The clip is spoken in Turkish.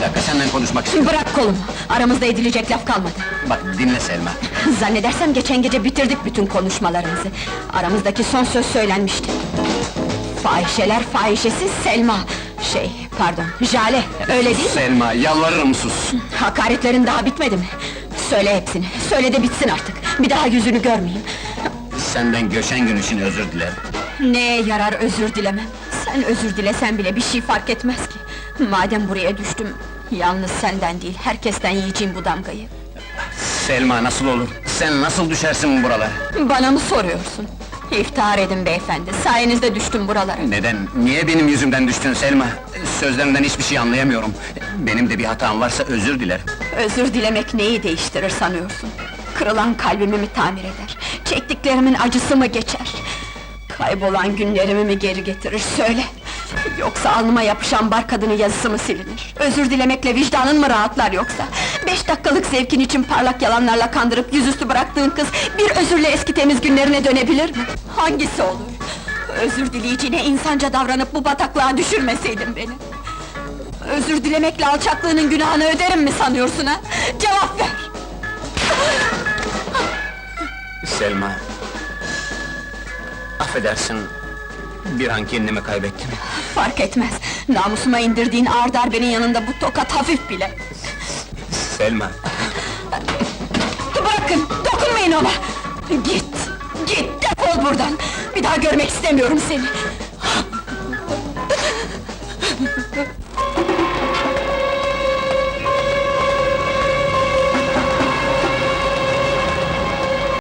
dakika senden konuşmak istiyorum. Bırak kolumu, aramızda edilecek laf kalmadı. Bak dinle Selma. Zannedersem geçen gece bitirdik bütün konuşmalarımızı. Aramızdaki son söz söylenmişti. Fahişeler fahişesi Selma. Şey, pardon, Jale, öyle değil mi? Selma, yalvarırım sus. Hakaretlerin daha bitmedi mi? Söyle hepsini, söyle de bitsin artık. Bir daha yüzünü görmeyeyim. Senden göçen gün için özür dilerim. Neye yarar özür dilemem? Sen özür dilesen bile bir şey fark etmez ki. Madem buraya düştüm, yalnız senden değil, herkesten yiyeceğim bu damgayı. Selma nasıl olur? Sen nasıl düşersin buralara? Bana mı soruyorsun? İftihar edin beyefendi, sayenizde düştüm buralara. Neden? Niye benim yüzümden düştün Selma? Sözlerinden hiçbir şey anlayamıyorum. Benim de bir hatam varsa özür dilerim. Özür dilemek neyi değiştirir sanıyorsun? Kırılan kalbimi mi tamir eder? Çektiklerimin acısı mı geçer? Kaybolan günlerimi mi geri getirir söyle! Yoksa alnıma yapışan bar kadını yazısı mı silinir? Özür dilemekle vicdanın mı rahatlar yoksa? Beş dakikalık zevkin için parlak yalanlarla kandırıp yüzüstü bıraktığın kız... ...bir özürle eski temiz günlerine dönebilir mi? Hangisi olur? Özür dileyeceğine insanca davranıp bu bataklığa düşürmeseydin beni! Özür dilemekle alçaklığının günahını öderim mi sanıyorsun ha? Cevap ver! Selma... Affedersin... Bir an kendimi kaybettim. Fark etmez. Namusuma indirdiğin ağır darbenin yanında bu tokat hafif bile. Selma. Bırakın, dokunmayın ona! Git, git, defol buradan! Bir daha görmek istemiyorum seni!